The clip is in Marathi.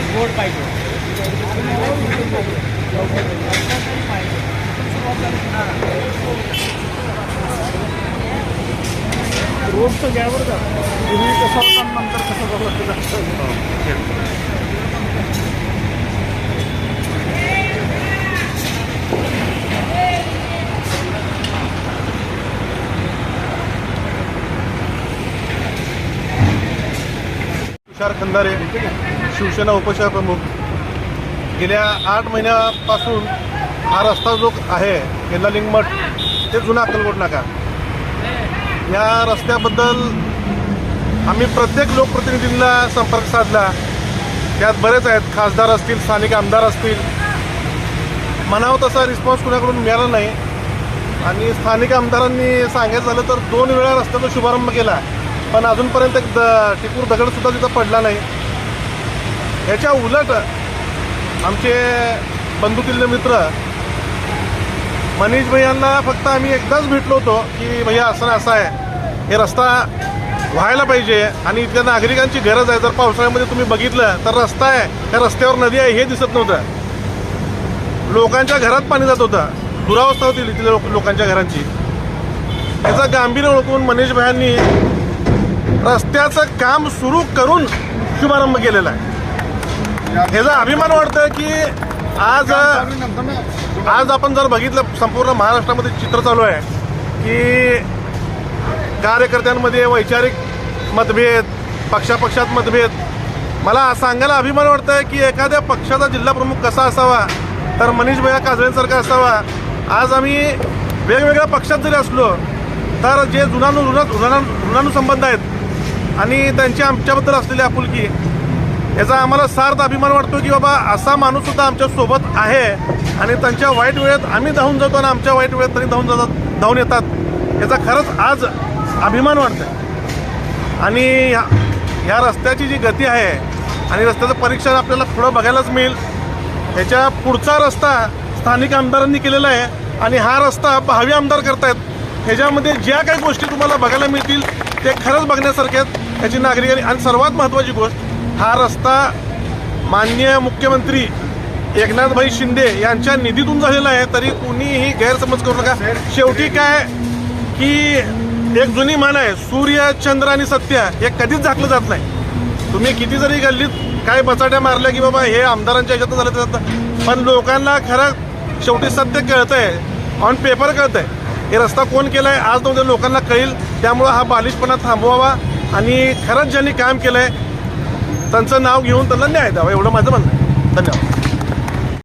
आणि गोड पाहिजे. रोज तर घ्यावर का तुम्ही कसं होता नंतर कसं बघलं ते तुषार खंदारे. शिवसेना उपशहर प्रमुख. गेल्या आठ महिन्यापासून हा रस्ता जो आहे केंद्रलिंग मठ ते जुना अक्कलकोट नाका. या रस्त्याबद्दल आम्ही प्रत्येक लोकप्रतिनिधींना संपर्क साधला. त्यात बरेच आहेत खासदार असतील स्थानिक आमदार असतील. म्हणावं तसा रिस्पॉन्स कुणाकडून मिळाला नाही. आणि स्थानिक आमदारांनी सांगायचं झालं तर दोन वेळा रस्त्याचा शुभारंभ केला. पण अजूनपर्यंत एक द टिपूर दगडसुद्धा तिथं पडला नाही. ह्याच्या उलट आमचे बंधुकिल्ले मित्र मनीष भैयांना फक्त आम्ही एकदाच भेटलो होतो की भैया असं असं आहे. हे रस्ता व्हायला पाहिजे आणि इथल्या नागरिकांची गरज आहे. जर पावसाळ्यामध्ये तुम्ही बघितलं तर रस्ता आहे. त्या रस्त्यावर नदी आहे हे दिसत नव्हतं. लोकांच्या घरात पाणी जात होतं. दुरावस्था होती तिथल्या लोक लोकांच्या घरांची. याचं गांभीर्य ओळखून मनीष भायांनी रस्त्याचं काम सुरू करून शुभारंभ केलेला आहे. ह्याचा अभिमान वाटतं की आज आज आपण जर बघितलं संपूर्ण महाराष्ट्रामध्ये चित्र चालू आहे की कार्यकर्त्यांमध्ये वैचारिक मतभेद पक्षापक्षात मतभेद. मला सांगायला अभिमान वाटतं आहे की एखाद्या पक्षाचा जिल्हा प्रमुख कसा असावा तर मनीष भैया काजळेंसारखा असावा. आज आम्ही वेगवेगळ्या पक्षात जरी असलो तर जे जुनानु ऋणा ऋणा ऋणानुसंबंध आहेत आणि त्यांची आमच्याबद्दल असलेली आपुलकी याचा आम्हाला सार्थ अभिमान वाटतो की बाबा असा माणूस सुद्धा आमच्यासोबत आहे आणि त्यांच्या वाईट वेळेत आम्ही धावून जातो आणि आमच्या वाईट वेळेत तरी धावून जातात धावून येतात. याचा खरंच आज अभिमान वाटतं आणि ह्या ह्या रस्त्याची जी गती आहे आणि रस्त्याचं परीक्षण आपल्याला पुढं बघायलाच मिळेल. ह्याच्या पुढचा रस्ता स्थानिक आमदारांनी केलेला आहे आणि हा रस्ता भावी आमदार करतायत. ह्याच्यामध्ये ज्या काही गोष्टी तुम्हाला बघायला मिळतील ते खरंच बघण्यासारख्या आहेत. ह्याची नागरिकांनी आणि सर्वात महत्त्वाची गोष्ट हा रस्ता माननीय मुख्यमंत्री एकनाथभाई शिंदे यांच्या निधीतून झालेला आहे तरी कुणीही गैरसमज करू नका. शेवटी काय? की एक जुनी मान आहे सूर्य चंद्र आणि सत्य हे कधीच झाकलं जात नाही. तुम्ही किती जरी गल्लीत काय बचाट्या मारल्या की बाबा हे आमदारांच्या ह्याच्यात झालं त्याच्यात पण लोकांना खरं शेवटी सत्य आहे ऑन पेपर कळतंय. हे रस्ता कोण केलाय आज नव्हते म्हणजे लोकांना कळेल. त्यामुळं हा बालिशपणा थांबवावा आणि खरंच ज्यांनी काम केलं आहे त्यांचं नाव घेऊन त्यांना न्याय द्यावा एवढं माझं म्हणणं आहे. धन्यवाद.